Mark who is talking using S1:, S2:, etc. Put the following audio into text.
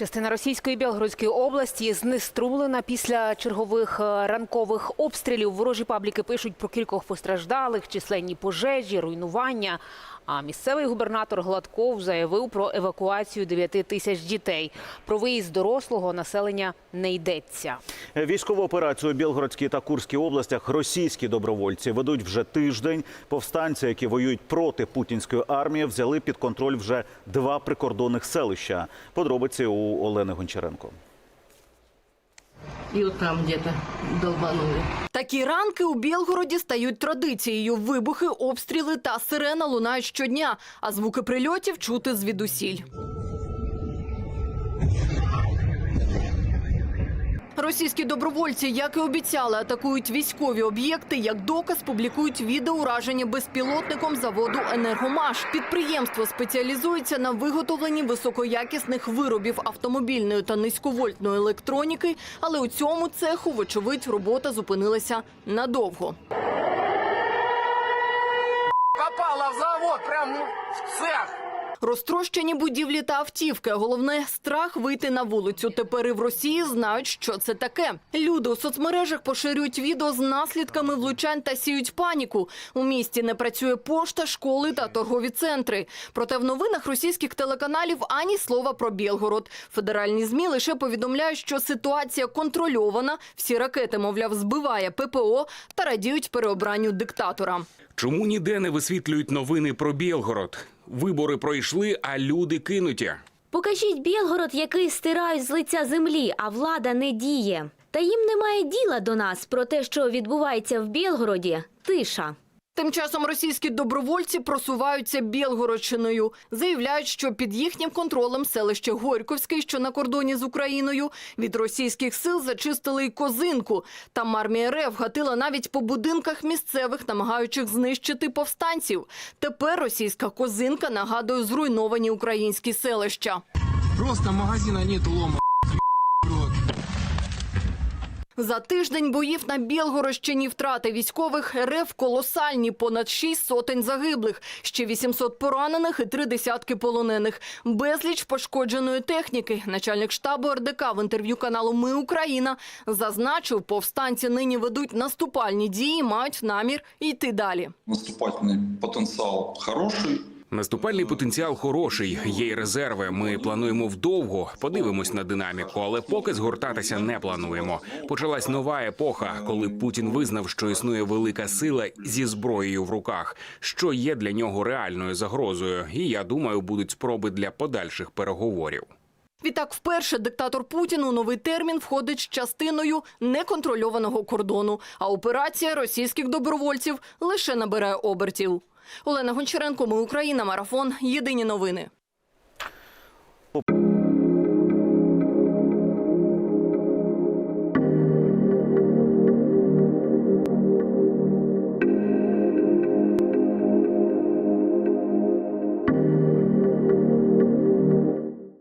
S1: Частина російської Білгородської області знеструмлена після чергових е, ранкових обстрілів. Ворожі пабліки пишуть про кількох постраждалих, численні пожежі, руйнування. А місцевий губернатор Гладков заявив про евакуацію 9 тисяч дітей. Про виїзд дорослого населення не йдеться.
S2: Військову операцію у Білгородській та Курській областях російські добровольці ведуть вже тиждень. Повстанці, які воюють проти путінської армії, взяли під контроль вже два прикордонних селища. Подробиці у Олени Гончаренко.
S3: І от там где-то долбанули.
S4: Такі ранки у Білгороді стають традицією. Вибухи, обстріли та сирена лунають щодня, а звуки прильотів чути звідусіль. Російські добровольці, як і обіцяли, атакують військові об'єкти. Як доказ публікують відео ураження безпілотником заводу «Енергомаш». Підприємство спеціалізується на виготовленні високоякісних виробів автомобільної та низьковольтної електроніки, але у цьому цеху, вочевидь, робота зупинилася надовго.
S5: попала в завод, прям ну, в цех.
S4: Розтрощені будівлі та автівки. Головне страх вийти на вулицю. Тепер і в Росії знають, що це таке. Люди у соцмережах поширюють відео з наслідками влучань та сіють паніку. У місті не працює пошта, школи та торгові центри. Проте в новинах російських телеканалів ані слова про Білгород. Федеральні змі лише повідомляють, що ситуація контрольована. Всі ракети, мовляв, збиває ППО та радіють переобранню диктатора.
S6: Чому ніде не висвітлюють новини про Білгород? Вибори пройшли, а люди кинуті.
S7: Покажіть Білгород, який стирають з лиця землі, а влада не діє. Та їм немає діла до нас про те, що відбувається в Білгороді. Тиша.
S4: Тим часом російські добровольці просуваються Білгородщиною. Заявляють, що під їхнім контролем селище Горьковське, що на кордоні з Україною, від російських сил зачистили й козинку. Там армія РФ гатила навіть по будинках місцевих, намагаючих знищити повстанців. Тепер російська козинка нагадує зруйновані українські селища.
S5: Просто магазина нет лома.
S4: За тиждень боїв на Білгородщині втрати військових РФ колосальні. Понад шість сотень загиблих, ще 800 поранених і три десятки полонених. Безліч пошкодженої техніки. Начальник штабу РДК в інтерв'ю каналу Ми Україна зазначив, повстанці нині ведуть наступальні дії, мають намір йти далі.
S8: наступательный потенциал хороший.
S6: Наступальний потенціал хороший, є й резерви. Ми плануємо вдовго. Подивимось на динаміку, але поки згортатися не плануємо. Почалась нова епоха, коли Путін визнав, що існує велика сила зі зброєю в руках, що є для нього реальною загрозою. І я думаю, будуть спроби для подальших переговорів.
S4: Відтак, вперше диктатор Путін у новий термін входить з частиною неконтрольованого кордону. А операція російських добровольців лише набирає обертів. Олена Гончаренко, ми Україна, марафон. Єдині новини.